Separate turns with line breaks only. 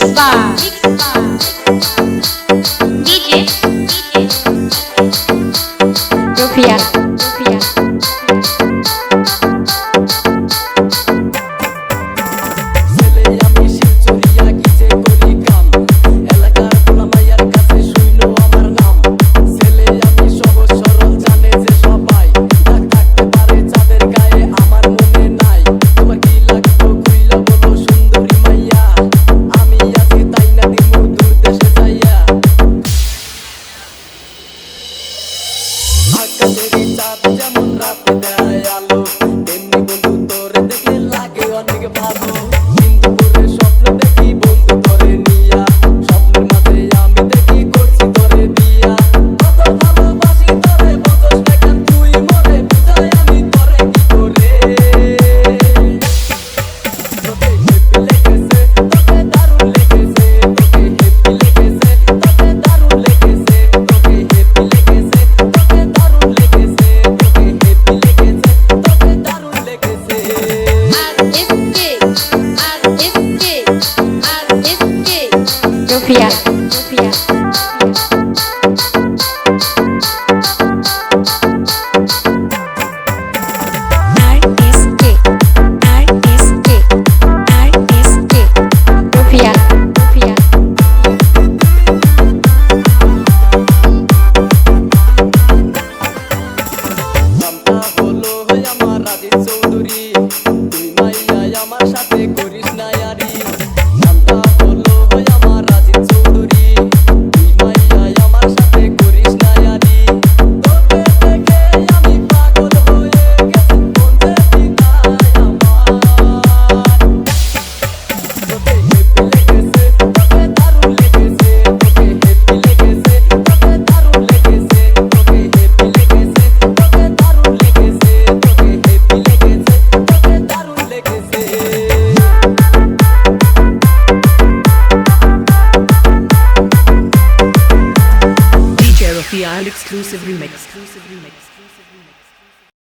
পা Rafia Sophia. Sophia. আমার সাথে করিস নাই
DL exclusive remix. Exclusive remix.